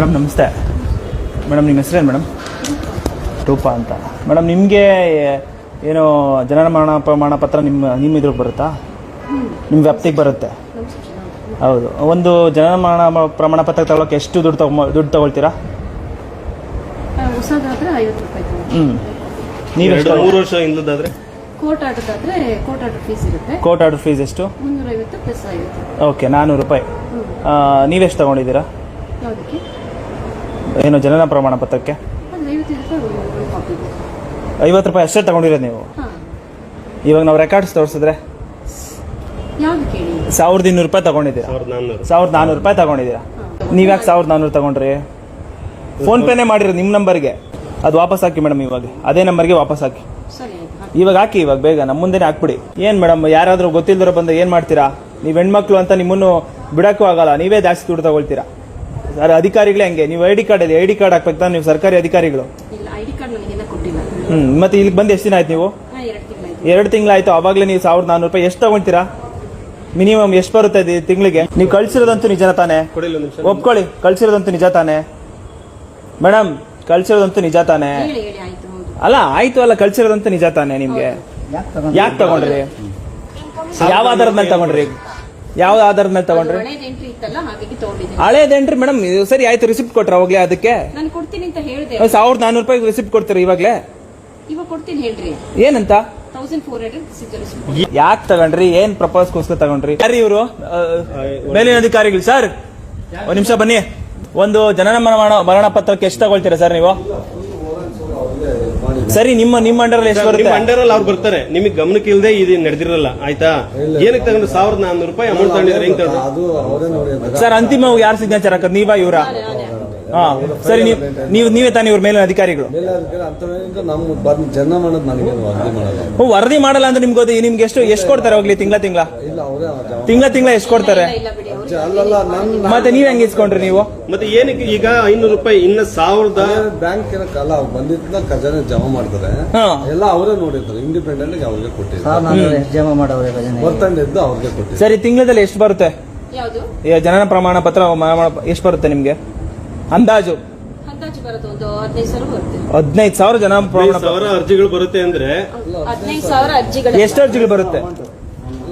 Madam ನಮಸ್ತೆ. Madam ನಿಮ್ಮ ಹೆಸರೇನು ಮೇಡಮ್ ರೂಪ ಅಂತ. ಮೇಡಮ್ ನಿಮಗೆ ಏನು ಜನನ ಮರಣ ಪ್ರಮಾಣ ಪತ್ರ ನಿಮ್ಮ ನಿಮ್ಮ ಇದ್ರಿಗೆ ಬರುತ್ತಾ? ನಿಮ್ಮ ವ್ಯಾಪ್ತಿಗೆ ಬರುತ್ತೆ. ಹೌದು. ಒಂದು ಜನನ ಮರಣ ಪ್ರಮಾಣ ಪತ್ರ ತಗೊಳಕ್ಕೆ ಎಷ್ಟು ದುಡ್ಡು ತಗೊಂಬ ದುಡ್ಡು ತಗೊಳ್ತೀರಾ. ಹ್ಞೂ ನೀವು ಎಷ್ಟು ಮೂರು ವರ್ಷ ಹಿಂದದಾದ್ರೆ ಕೋರ್ಟ್ ಆರ್ಡರ್ದಾದ್ರೆ ಕೋರ್ಟ್ ಆರ್ಡರ್ ಫೀಸ್ ಇರುತ್ತೆ. ಕೋರ್ಟ್ ಆರ್ಡರ್ ಫೀಸ್ ಎಷ್ಟು? ಮುನ್ನೂರ ಐವತ್ತು ಪ್ಲಸ್ ಐವತ್ತು. ಓಕೆ ನಾನ್ನೂರು ರೂಪಾಯಿ. ನೀವೆಷ್ಟು ತಗೊಂಡಿದ್ದೀರಾ? ಯಾವುದಕ್ಕೆ? ಏನು ಜನನ ಪ್ರಮಾಣ ಪತ್ರಕ್ಕೆ? ಐವತ್ತು ರೂಪಾಯಿ ಅಷ್ಟೇ ತಗೊಂಡಿರೋದು ನೀವು? ಇವಾಗ ನಾವು ರೆಕಾರ್ಡ್ಸ್ ತೋರಿಸಿದ್ರೆ? ಯಾವ್ದು ಕೇಳಿ? ಸಾವಿರದ ಇನ್ನೂರು ರೂಪಾಯಿ ತಗೊಂಡಿದ್ದೀರಾ? ಸಾವಿರದ ನಾನ್ನೂರು. ರೂಪಾಯಿ ತಗೊಂಡಿದ್ದೀರಾ? ನೀವು ನೀವ್ಯಾಕೆ ಸಾವಿರದ ನಾನ್ನೂರು ತಗೊಂಡ್ರಿ? ಫೋನ್ ಪೇನೇ ಮಾಡಿರೋ ನಿಮ್ಮ ನಂಬರ್ಗೆ. ಅದು ವಾಪಸ್ ಹಾಕಿ ಮೇಡಮ್ ಇವಾಗ. ಅದೇ ನಂಬರ್ಗೆ ವಾಪಸ್ ಹಾಕಿ. ಸರಿ ಆಯ್ತು. ಹಾಕಿ. ಇವಾಗ ಹಾಕಿ ಇವಾಗ ಬೇಗ ನಮ್ಮ ಮುಂದೆನೇ ಹಾಕ್ಬಿಡಿ. ಏನು ಮೇಡಮ್ ಯಾರಾದರೂ ಗೊತ್ತಿಲ್ದಿರೋ ಬಂದು ಏನು ಮಾಡ್ತೀರಾ? ನೀವು ಹೆಣ್ಮಕ್ಳು ಅಂತ ನಿಮ್ಮನ್ನು ಬಿಡೋಕ್ಕೂ ಆಗಲ್ಲ ನೀವೇ ಜಾಸ್ತಿ ದುಡ್ಡು ತಗೊಳ್ತೀರಾ? ಸರ್ ಅಧಿಕಾರಿಗಳೇ ಹಂಗೆ. ನೀವು ಐ ಡಿ ಕಾರ್ಡ್ ಇದೆ. ಐ ಡಿ ಕಾರ್ಡ್ ಹಾಕ್ಬೇಕು ತಾನೆ ನೀವು ಸರ್ಕಾರಿ ಅಧಿಕಾರಿಗಳು? ಇಲ್ಲ ಐ ಡಿ ಕಾರ್ಡ್ ನನಗೆಲ್ಲ ಕೊಟ್ಟಿಲ್ಲ. ಹ್ಞೂ ಮತ್ತೆ ಇಲ್ಲಿ ಬಂದು ಎಷ್ಟು ದಿನ ಆಯ್ತು ನೀವು? ಎರಡು ತಿಂಗಳಾಯ್ತು. ಅವಾಗಲೇ ನೀವು ಸಾವಿರದ ನಾನ್ನೂರು ರೂಪಾಯಿ ಎಷ್ಟು ತಗೊಂತೀರಾ? ಮಿನಿಮಮ್ ಎಷ್ಟು ಬರುತ್ತೆ ಇದು ತಿಂಗಳಿಗೆ? ನೀವು ಕಳ್ಸಿರೋದಂತೂ ನಿಜ ತಾನೆ? ಒಪ್ಕೊಳ್ಳಿ. ಕಳ್ಸಿರೋದಂತೂ ನಿಜ ತಾನೆ? ಮೇಡಮ್ ಕಳ್ಸಿರೋದಂತೂ ನಿಜ ತಾನೆ? ಹೇಳಿ ಹೇಳಿ ಆಯ್ತು ಅಲ್ಲ ಆಯ್ತು ಅಲ್ಲ ಕಳ್ಸಿರೋದಂತೂ ನಿಜ ತಾನೆ ನಿಮ್ಗೆ? ಯಾಕೆ ತಗೊಂಡ್ರಿ? ಯಾವ ಆಧಾರದ ಮೇಲೆ ತಗೊಂಡ್ರಿ? ಯಾವ ಆಧಾರದ ಮೇಲೆ ತಗೊಂಡ್ರಿ? ಹಳೇದು ಎಂಟ್ರಿ ಇತ್ತಲ್ಲ ಹಾಗಾಗಿ ತಗೊಂಡಿದ್ದೀನಿ. ಹಳೇದೇನ್ರಿ ಮೇಡಮ್ ಸರಿ ಆಯ್ತು ರಿಸಿಪ್ಟ್ ಕೊಟ್ರ ಅವಾಗ್ಲೇ ಅದಕ್ಕೆ. ನಾನು ಕೊಡ್ತೀನಿ ಅಂತ ಹೇಳಿದೆ. ಸಾವಿರದ ನಾನೂರು ರೂಪಾಯಿ ರಿಸಿಪ್ಟ್ ಕೊಡ್ತೀರಿ ಇವಾಗ್ಲೇ? ಇವಾಗ ಕೊಡ್ತೀನಿ ಹೇಳ್ರಿ. ಏನಂತ? ತೌಸಂಡ್ ಫೋರ್ ಹಂಡ್ರೆಡ್ ಯಾಕೆ ತಗೊಂಡ್ರಿ? ಏನ್ ಪ್ರಪೋಸ್ಗೋಸ್ಕರ ತಗೊಂಡ್ರಿ? ಯಾರು ಇವರು? ಮೇಲಿನ ಅಧಿಕಾರಿಗಳು. ಸರ್ ಒಂದ್ ನಿಮಿಷ ಬನ್ನಿ. ಒಂದು ಜನನ ಮರಣ ಮರಣ ಪತ್ರಕ್ಕೆ ಎಷ್ಟು ತಗೊಳ್ತೀರಾ ಸರ್ ನೀವು? ಸರಿ ನಿಮ್ಮ ನಿಮ್ಮ ಅಂಡರಲ್ಲಿ ಎಷ್ಟು ನಿಮ್ಮ ಬರುತ್ತೆ? ಅಂಡರ್ ಅಲ್ಲಿ ಅವ್ರು ಬರ್ತಾರೆ. ನಿಮಗೆ ಗಮನಕ್ಕೆ ಇಲ್ಲದೆ ಇದು ನಡೆದಿರಲ್ಲ ಆಯ್ತಾ? ಏನಕ್ಕೆ ತಗೊಂಡು ಸಾವಿರದ ನಾನ್ನೂರು ರೂಪಾಯಿ ಅಮೌಂಟ್ ತಗೊಂಡಿದ್ರೆ ಹೆಂಗ್ ತಗೊಂಡ್ರು ಅದು ಅವರೇ ನೋಡಿ ಸರ್ ಅಂತಿಮವಾಗಿ ಯಾರು ಸಿಗ್ನೇಚರ್ ಹಾಕೋದು? ನೀವಾ ಇವರ? ಹಾ ಸರಿ ನೀವು ನೀವು ನೀವೇ ತಾನೇ ಇವ್ರ ಮೇಲಿನ ಅಧಿಕಾರಿಗಳು? ಜನ ಮಾಡೋದು ನನಗೇನು ವರದಿ ಮಾಡಲ್ಲ ಓ, ವರದಿ ಮಾಡಲ್ಲ ಅಂದ್ರೆ ನಿಮ್ಗೆ ಗೊತ್ತು ನಿಮ್ಗೆ ಎಷ್ಟು ಎಷ್ಟು ಕೊಡ್ತಾರೆ ಹೋಗ್ಲಿ ತಿಂಗಳ ತಿಂಗಳ? ಇಲ್ಲ ಅವರೇ ತಿಂಗಳ ತಿಂಗಳ ಎಷ್ಟು ಕೊಡ್ತಾರೆ? ಮತ್ತೆ ನೀವ್ ಹೆಂಗ್ ಇಸ್ಕೊಂಡ್ರಿ ನೀವು? ಮತ್ತೆ ಏನಕ್ಕೆ ಈಗ ಐನೂರು ರೂಪಾಯಿ ಇನ್ನ ಸಾವಿರದ ಬ್ಯಾಂಕ್ ಏನಕ್ಕಲ್ಲ ಬಂದಿದ್ನ ಖಜಾನೆ ಜಮಾ ಮಾಡ್ತಾರೆ. ಹಾ. ಎಲ್ಲ ಅವರೇ ನೋಡಿರ್ತಾರೆ ಇಂಡಿಪೆಂಡೆಂಟ್ ಅವ್ರಿಗೆ ಕೊಟ್ಟಿದ್ದಾರೆ ನಾನು ಎಷ್ಟು ಜಮಾ ಭಜನೆ ಬರ್ತಂಡಿದ್ದು ಅವ್ರಿಗೆ ಕೊಟ್ಟಿದ್ದಾರೆ ಸರಿ ತಿಂಗಳದಲ್ಲಿ ಎಷ್ಟು ಬರುತ್ತೆ? ಯಾವುದು? ಈ ಜನನ ಪ್ರಮಾಣ ಪತ್ರ ಎಷ್ಟು ಬರುತ್ತೆ ನಿಮ್ಗೆ? ಅಂದಾಜು? ಅಂದಾಜು ಬರೋದು ಒಂದು ಹದಿನೈದು ಸಾವಿರ ಬರುತ್ತೆ. ಹದಿನೈದು ಸಾವಿರ ಜನ ಪ್ರಮಾಣ ಸಾವಿರ ಅರ್ಜಿಗಳು ಬರುತ್ತೆ ಅಂದ್ರೆ ಹದಿನೈದು ಸಾವಿರ ಅರ್ಜಿಗಳು. ಎಷ್ಟು ಅರ್ಜಿಗಳು ಬರುತ್ತೆ?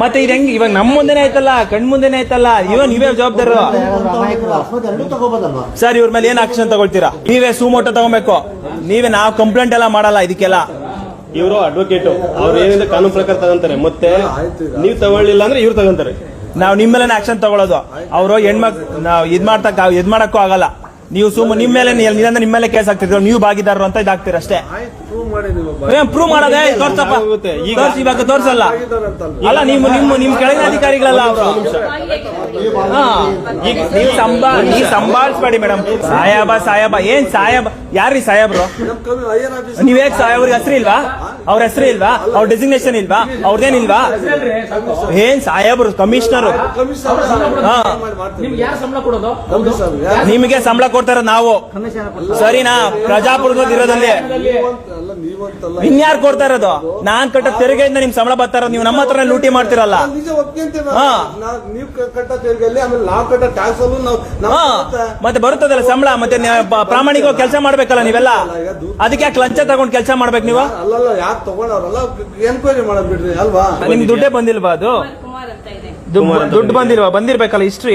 ಮತ್ತೆ ಇದು ಹೆಂಗ್ ಇವಾಗ ನಮ್ಮ ಮುಂದೆನೆ ಆಯ್ತಲ್ಲ ಕಣ್ ಮುಂದೆನೆ ಆಯ್ತಲ್ಲ ಇವ ನೀವೇ ಜವಾಬ್ದಾರ. ಎರಡು ಸರ್ ಇವ್ರ ಮೇಲೆ ಏನ್ ಆಕ್ಷನ್ ತಗೊಳ್ತೀರಾ? ನೀವೇ ಸುಮೋಟೋ ತಗೋಬೇಕು. ನೀವೇ ನಾವ್ ಕಂಪ್ಲೇಂಟ್ ಎಲ್ಲ ಮಾಡಲ್ಲ ಇದಕ್ಕೆಲ್ಲ. ಇವರು ಅಡ್ವೊಕೇಟ್ ಅವ್ರು ಏನಿದೆ ಕಾನೂನು ಪ್ರಕಾರ ತಗೊಂತಾರೆ. ಮತ್ತೆ ನೀವ್ ನೀವು ತಗೊಳ್ಳಿಲ್ಲ ಅಂದ್ರೆ ಇವ್ರು ತಗೊಂತಾರೆ. ನಾವ್ ನಿಮ್ಮ ಮೇಲೆ ಆಕ್ಷನ್ ತಗೊಳ್ಳೋದು ಅವರು ಹೆಣ್ಮಕ್ ನಾವ್ ಇದ್ ಮಾಡ್ತಕ್ಕ ಇದ್ ಮಾಡಕ್ಕೂ ಆಗಲ್ಲ. ನೀವು ಸುಮ್ಮ ನಿಮ್ಮ ಮೇಲೆ ನಿನ್ನ ನಿಮ್ಮ ಮೇಲೆ ಕೇಸ್ ಆಗ್ತಿದ್ರು ನೀವು ಭಾಗಿದಾರರು ಅಂತ ಇದಾಗ್ತೀರ ಅಷ್ಟೇ. ಪ್ರೂವ್ ಮಾಡೋದೇ ತೋರ್ಸಪ್ಪ. ಈಗ- ಇವಾಗ ತೋರ್ಸಲ್ಲ. ಅಲ್ಲ ನಿಮ್ಮ ನಿಮ್ಮ ನಿಮ್ ಕೆಳಗಿನ ಅಧಿಕಾರಿಗಳಲ್ಲ ಅವರು. ಈಗ ನೀವು ಸಂಬಾ ನೀವು ಸಂಭಾಳಿಸ್ಬೇಡಿ ಮೇಡಮ್. ಸಾಯಾಬ ಸಾಯಾಬ. ಏನ್ ಸಾಯಬ? ಯಾರ್ರಿ ಸಾಯಬ್ರು? ನೀವ್ ಹೇಗ್ ಹೆಸರು ಇಲ್ವಾ? ಅವ್ರ ಹೆಸರು ಇಲ್ವಾ? ಅವ್ರ ಡೆಸಿಗ್ನೇಷನ್ ಇಲ್ವಾ? ಅವ್ರದೇನಿಲ್ವಾ ಏನ್ ಸಾಹೇಬ್ರು ಕಮಿಷನರ್ ನಿಮ್ಗೆ ಸಂಬಳ ಕೊಡೋದು? ನಿಮಗೆ ಸಂಬಳ ಕೊಡ್ತಾರ ನಾವು. ಸರಿನಾ? ಪ್ರಜಾಪ್ರಭುತ್ವ ಇರೋದಲ್ಲಿ ನೀವಂತ- ಅಲ್ಲ ನೀವಂತಲ್ಲ ಇನ್ಯಾರು ಕೊಡ್ತಾ ಇರೋದು? ನಾನ್ ಕಟ್ಟ ತೆರಿಗೆಯಿಂದ ನಿಮ್ ಸಂಬಳ ಬರ್ತಾರ ನೀವು ನಮ್ಮ ಹತ್ರ ಲೂಟಿ ಮಾಡ್ತಿರಲ್ಲ. ಮತ್ತೆ ಬರುತ್ತದಲ್ಲ ಸಂಬಳ? ಮತ್ತೆ ಪ್ರಾಮಾಣಿಕವಾಗಿ ಕೆಲಸ ಮಾಡ್ಬೇಕಲ್ಲ ನೀವೆಲ್ಲ? ಅದಕ್ಕೆ ಯಾಕೆ ಲಂಚ ತಗೊಂಡ್ ಕೆಲಸ ಮಾಡ್ಬೇಕು ನೀವು? ಯಾರು ತಗೊಂಡವ್ರಲ್ಲ ಎನ್ಕ್ವೈರಿ ಮಾಡಕ್ ಬಿಡ್ರಿ ಅಲ್ವಾ? ನಿಮ್ ದುಡ್ಡೇ ಬಂದಿಲ್ವಾ ಅದು? ಕುಮಾರ್ ಅಂತ ಇದೆ. ದುಡ್ಡು ಬಂದಿಲ್ವಾ? ಬಂದಿರ್ಬೇಕಲ್ಲ ಹಿಸ್ಟ್ರಿ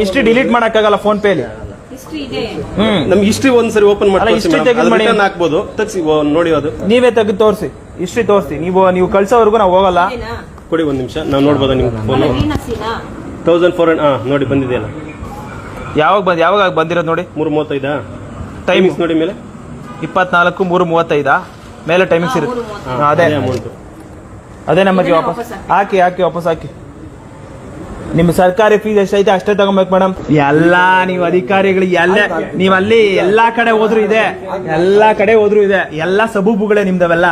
ಹಿಸ್ಟ್ರಿ ಡಿಲೀಟ್ ಮಾಡಕ್ಕಾಗಲ್ಲ ಫೋನ್ ಪೇಲಿ ಹಿಸ್ಟ್ರಿ ಇದೆ. ಹ್ಮ್. ನಮ್ಗೆ ಹಿಸ್ಟ್ರಿ ಒಂದ್ಸರಿ ಓಪನ್ ಅಲ್ಲ, history ತೆಗೆದು ಮಾಡಿ. ಮಾಡಿ ಹಾಕ್ಬೋದು. ತಗ್ಸಿ ಓ, ನೋಡಿ ಅದು. ನೀವೇ ತೆಗೆದು ತೋರಿಸಿ. ಹಿಸ್ಟ್ರಿ ತೋರಿಸಿ. ನೀವು ನೀವು ಕಳ್ಸೋವರೆಗೂ ನಾವು ಹೋಗಲ್ಲ. ಇದೇನಾ? ಕೊಡಿ ಒಂದ್ ನಿಮಿಷ. ನಾವು ನೋಡ್ಬೋದಾ ನಿಮ್ ಫೋನ್ ಅಲ್ಲ, ವೀನಸ್ಸಿನಾ? ತೌಸಂಡ್ ಫೋರ್ ಹಾ ನೋಡಿ ಬಂದಿದೆಯಲ್ಲ. ಯಾವಾಗ ಬಂದ್ ಯಾವಾಗ ಬಂದಿರೋದು ನೋಡಿ? ಮೂರು ಮೂವತ್ತೈದಾ? ಟೈಮ್ ಟೈಮಿಂಗ್ಸ್ ನೋಡಿ ಮೇಲೆ. ಇಪ್ಪತ್ನಾಲ್ಕು ಮೂರು ಮೂವತ್ತೈದಾ? ಮೇಲೆ ಟೈಮಿಂಗ್ಸ್ ಇರುತ್ತೆ. ಹಾ, ಅದೇ. ಅದೇ ನಮಗೆ ಇದನ್ನೇ ವಾಪಸ್. ವಾಪಸ್ ಹಾಕಿ. ಹಾಕಿ ವಾಪಸ್ ಹಾಕಿ. ನಿಮ್ಮ ಸರ್ಕಾರಿ ಫೀಸ್ ಎಷ್ಟೈತೆ ಅಷ್ಟೇ ತಗೊಬೇಕು ಮೇಡಮ್ ಎಲ್ಲಾ ನೀವು ಅಧಿಕಾರಿಗಳು ಎಲ್ಲ ನೀವು ಅಲ್ಲಿ ಎಲ್ಲಾ ಕಡೆ ಹೋದ್ರು ಇದೆ. ಎಲ್ಲಾ ಕಡೆ ಹೋದ್ರು ಇದೆ. ಎಲ್ಲಾ ಸಬೂಬುಗಳೇ ನಿಮ್ದವೆಲ್ಲ.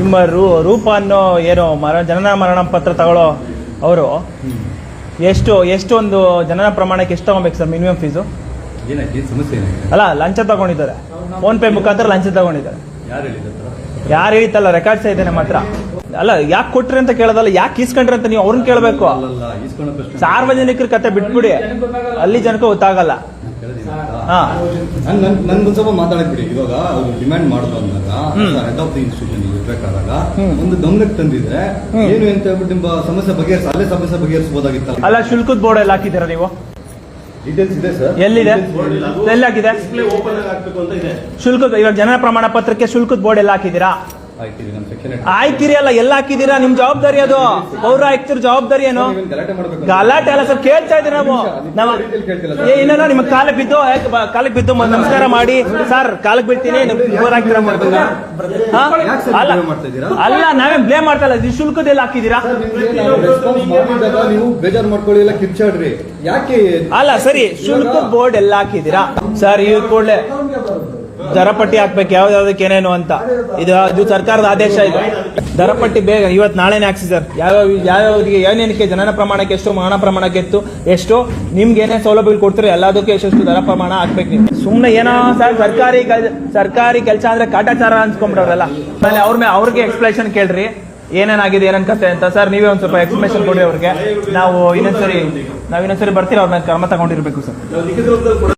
ನಿಮ್ಮ ರೂ ರೂಪ ಅನ್ನೋ ಏನು ಮರ ಜನನ ಮರಣ ಪತ್ರ ತಗೊಳ್ಳೋ ಅವರು ಎಷ್ಟು ಎಷ್ಟು ಒಂದು ಜನನ ಪ್ರಮಾಣಕ್ಕೆ ಎಷ್ಟು ತಗೊಬೇಕು ಸರ್ ಮಿನಿಮಮ್ ಫೀಸು ಏನಾಯ್ತು? ಏನ್ ಸಮಸ್ಯೆ ಏನಾಗಿದೆ ಅಲ್ಲ ಲಂಚ ತಗೊಂಡಿದ್ದಾರೆ. ಫೋನ್ ಪೇ ಮುಖಾಂತರ ಲಂಚ ತಗೊಂಡಿದ್ದಾರೆ. ಯಾರು ಯಾರು ಹೇಳಿತಲ್ಲ ರೆಕಾರ್ಡ್ಸ್ ಇದೆ ನಮ್ಮ ಹತ್ರ? ಅಲ್ಲ ಯಾಕೆ ಕೊಟ್ರಿ ಅಂತ ಕೇಳೋದಲ್ಲ ಯಾಕೆ ಇಸ್ಕೊಂಡ್ರಿ ಅಂತ ನೀವು ಅವ್ರನ್ನ ಕೇಳಬೇಕು? ಸಾರ್ವಜನಿಕರ ಕತೆ ಬಿಟ್ಬಿಡಿ. ಅಲ್ಲಿ ಜನಕ್ಕೆ ಗೊತ್ತಾಗಲ್ಲ. ಹಾ. ನನ್ ಸ್ವಲ್ಪ ಮಾತಾಡಕ್ ಬಿಡಿ. ಇವಾಗ ಅವ್ರು ಡಿಮ್ಯಾಂಡ್ ಮಾಡೋದು ಅಂದಾಗ ಹೆಡ್ ಆಫ್ ದಿ ಇನ್ಸ್ಟಿಟ್ಯೂಷನ್ ಇರ್ಬೇಕಾದಾಗ ಒಂದು ಗಮನಕ್ಕೆ ತಂದಿದ್ರೆ ಏನು ಅಂತ ಹೇಳ್ಬಿಟ್ಟು ನಿಮ್ಮ ಸಮಸ್ಯೆ ಬಗೆಹರಿಸ ಅಲ್ಲೇ ಸಮಸ್ಯೆ ಬಗೆಹರಿಸಬಹುದಾಗಿತ್ತಲ್ಲ ಅಲ್ಲ ಶುಲ್ಕದ ಬೋರ್ಡ್ ಎಲ್ಲ ಹಾಕಿದ್ದೀರಾ ನೀವು? ಎಲ್ಲಿದೆ? ಎಲ್ಲಿ ಹಾಕಿದೆ? ಓಪನ್ ಆಗ್ಬೇಕು ಅಂತ ಇದೆ. ಶುಲ್ಕದ ಇವಾಗ ಜನನ ಪ್ರಮಾಣ ಪತ್ರಕ್ಕೆ ಶುಲ್ಕದ ಬೋರ್ಡ್ ಎಲ್ಲ ಹಾಕಿದ್ದೀರಾ? ಆಯ್ತೀರಿ ಅಲ್ಲ ಎಲ್ಲ ಹಾಕಿದೀರಾ ನಿಮ್ ಜವಾಬ್ದಾರಿ ಅದು. ಪೌರ ಆಯ್ತಿರ ಜವಾಬ್ದಾರಿ ಏನು? ಗಲಾಟೆ ಅಲ್ಲ ಸರ್ ಕೇಳ್ತಾ ಇದ್ದೀವಿ ನಾವು. ನಾವು ಏ ಇಲ್ಲ ನಿಮ್ಮ ಕಾಲಕ್ಕೆ ಬಿದ್ದು ಕಾಲಕ್ಕೆ ಬಿದ್ದು ನಮಸ್ಕಾರ ಮಾಡಿ. ಸರ್ ಕಾಲಕ್ಕೆ ಬೀಳ್ತೀನಿ? ಅಲ್ಲ ಅಲ್ಲ ನಾವೇ ಬ್ಲೇಮ್ ಮಾಡ್ತಾ ಇಲ್ಲ. ಶುಲ್ಕದ ಶುಲ್ಕದೆಲ್ಲ ಹಾಕಿದ್ದೀರಾ? ನೀವು ಬೇಜಾರು ಮಾಡ್ಕೊಳ್ಳಿ ಎಲ್ಲ ಕಿರ್ಚಾಡ್ರಿ. ಯಾಕೆ ಅಲ್ಲ ಸರಿ ಶುಲ್ಕ ಬೋರ್ಡ್ ಎಲ್ಲ ಹಾಕಿದ್ದೀರಾ? ಸರ್ ಇವ್ರ ಕೂಡಲೇ ದರಪಟ್ಟಿ ಹಾಕ್ಬೇಕು ಯಾವ್ದಾವ್ದಕ್ಕೆ ಏನೇನು ಅಂತ. ಇದು ಅದು ಸರ್ಕಾರದ ಆದೇಶ ಇದು. ದರಪಟ್ಟಿ ಬೇಗ ಇವತ್ತು ನಾಳೆನೇ ಹಾಕ್ಸಿ ಸರ್. ಯಾವ್ಯಾವ ಯಾವ್ಯಾವ್ದಿಗೆ ಏನೇನಕ್ಕೆ ಜನನ ಪ್ರಮಾಣಕ್ಕೆ ಎಷ್ಟು ಮರಣ ಪ್ರಮಾಣಕ್ಕೆ ಎಷ್ಟು ಎಷ್ಟು ನಿಮ್ಗೆ ಏನೇ ಸೌಲಭ್ಯಗಳು ಕೊಡ್ತೀರೋ ಎಲ್ಲದಕ್ಕೆ ಎಷ್ಟೆಷ್ಟು ದರ ಪ್ರಮಾಣ ಹಾಕ್ಬೇಕು ನೀವು. ಸುಮ್ಮನೆ ಏನೋ ಸರ್ ಸರ್ಕಾರಿ ಸರ್ಕಾರಿ ಕೆಲಸ ಅಂದ್ರೆ ಕಾಟಾಚಾರ ಅನ್ಸ್ಕೊಂಬಿಡೋರಲ್ಲ ಆಮೇಲೆ ಅವ್ರ ಮೇಲೆ ಅವ್ರಿಗೆ ಎಕ್ಸ್ಪ್ಲೇಷನ್ ಕೇಳ್ರಿ. ಏನೇನಾಗಿದೆ, ಏನೇನ್ ಕತೆ ಅಂತ. ಸರ್, ನೀವೇ ಒಂದು ಸ್ವಲ್ಪ ಎಕ್ಸ್ಪ್ಲೇಷನ್ ಕೊಡಿ ಅವ್ರಿಗೆ. ನಾವು ಇನ್ನೊಂದ್ಸರಿ ನಾವ್ ಇನ್ನೊಂದ್ಸರಿ ಬರ್ತೀವಿ, ಅವ್ರ ಮೇಲೆ ಕ್ರಮ ತಗೊಂಡಿರ್ಬೇಕು, ಸರ್.